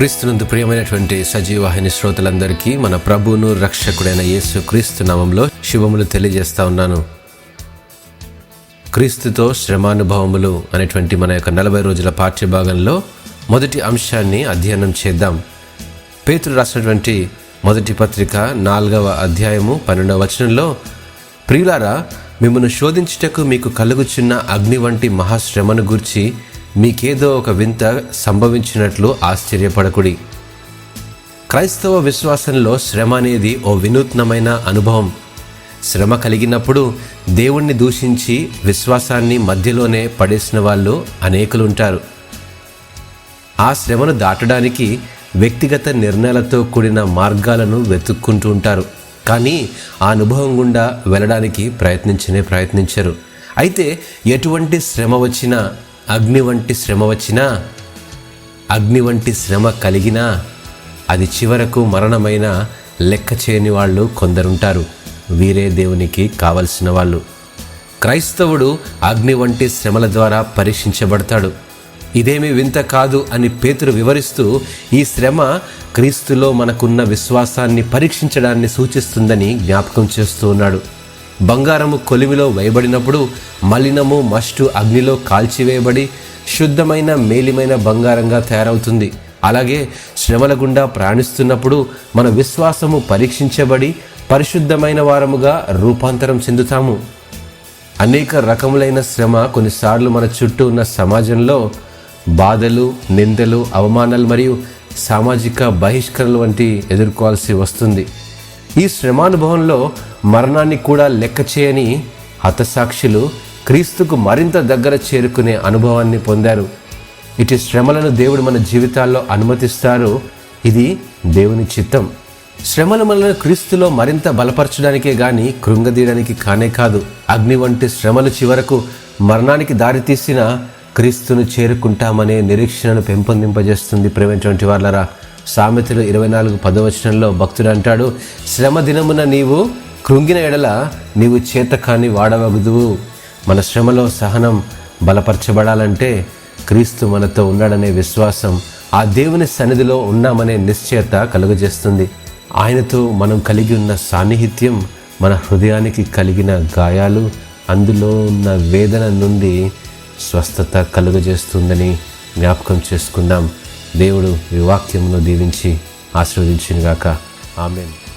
క్రీస్తునందు ప్రియమైనటువంటి సజీవాహిని శ్రోతలందరికీ మన ప్రభువును రక్షకుడైన యేసు క్రీస్తు నామంలో శుభములు తెలియజేస్తా ఉన్నాను. క్రీస్తుతో శ్రమానుభవములు అనేటువంటి మన యొక్క నలభై రోజుల పాఠ్యభాగంలో మొదటి అంశాన్ని అధ్యయనం చేద్దాం. పేతులు రాసినటువంటి మొదటి పత్రిక నాలుగవ అధ్యాయము పన్నెండవ వచనంలో ప్రియులారా మిమ్మల్ని శోధించుటకు మీకు కలుగుచున్న అగ్ని వంటి మహాశ్రమను గూర్చి మీకేదో ఒక వింత సంభవించినట్లు ఆశ్చర్యపడకుడి. క్రైస్తవ విశ్వాసంలో శ్రమ అనేది ఓ వినూత్నమైన అనుభవం. శ్రమ కలిగినప్పుడు దేవుణ్ణి దూషించి విశ్వాసాన్ని మధ్యలోనే పడేసిన వాళ్ళు అనేకులుంటారు. ఆ శ్రమను దాటడానికి వ్యక్తిగత నిర్ణయాలతో కూడిన మార్గాలను వెతుక్కుంటూ ఉంటారు. కానీ ఆ అనుభవం గుండా వెళ్ళడానికి ప్రయత్నించనే ప్రయత్నించరు. అయితే ఎటువంటి శ్రమ వచ్చినా అగ్ని వంటి శ్రమ వచ్చినా అగ్ని వంటి శ్రమ కలిగినా అది చివరకు మరణమైన లెక్క చేయని వాళ్ళు కొందరుంటారు. వీరే దేవునికి కావలసిన వాళ్ళు. క్రైస్తవుడు అగ్ని వంటి శ్రమల ద్వారా పరీక్షించబడతాడు. ఇదేమీ వింత కాదు అని పేతురు వివరిస్తూ ఈ శ్రమ క్రీస్తులో మనకున్న విశ్వాసాన్ని పరీక్షించడాన్ని సూచిస్తుందని జ్ఞాపకం చేస్తూ ఉన్నాడు. బంగారము కొలిమిలో వేయబడినప్పుడు మలినము మస్టు అగ్నిలో కాల్చివేయబడి శుద్ధమైన మేలిమైన బంగారంగా తయారవుతుంది. అలాగే శ్రమల గుండా ప్రయాణిస్తున్నప్పుడు మన విశ్వాసము పరీక్షించబడి పరిశుద్ధమైన వారముగా రూపాంతరం చెందుతాము. అనేక రకములైన శ్రమ కొన్నిసార్లు మన చుట్టూ ఉన్న సమాజంలో బాధలు నిందలు అవమానాలు మరియు సామాజిక బహిష్కరణలు వంటి ఎదుర్కోవాల్సి వస్తుంది. ఈ శ్రమానుభవంలో మరణాన్ని కూడా లెక్క చేయని హతసాక్షులు క్రీస్తుకు మరింత దగ్గర చేరుకునే అనుభవాన్ని పొందారు. ఇటు శ్రమలను దేవుడు మన జీవితాల్లో అనుమతిస్తారు. ఇది దేవుని చిత్తం. శ్రమలు మనల్ని క్రీస్తులో మరింత బలపరచడానికే గాని కృంగదీయడానికి కానే కాదు. అగ్ని వంటి శ్రమలు చివరకు మరణానికి దారితీసిన క్రీస్తును చేరుకుంటామనే నిరీక్షణను పెంపొందింపజేస్తుంది ప్రేమైనటువంటి వాళ్ళరా సామెతలు ఇరవై నాలుగు పదవచనంలో భక్తుడు అంటాడు శ్రమ దినమున నీవు కృంగిన ఎడల నీవు చేతకాని వాడవగుదువు. మన శ్రమలో సహనం బలపరచబడాలంటే క్రీస్తు మనతో ఉన్నాడనే విశ్వాసం ఆ దేవుని సన్నిధిలో ఉన్నామనే నిశ్చయత కలుగజేస్తుంది. ఆయనతో మనం కలిగి ఉన్న సాన్నిహిత్యం మన హృదయానికి కలిగిన గాయాలు అందులో ఉన్న వేదన నుండి స్వస్థత కలుగజేస్తుందని జ్ఞాపకం చేసుకుందాం. దేవుడు ఈ వాక్యమును దీవించి ఆశీర్వదించినగాక. ఆమెను.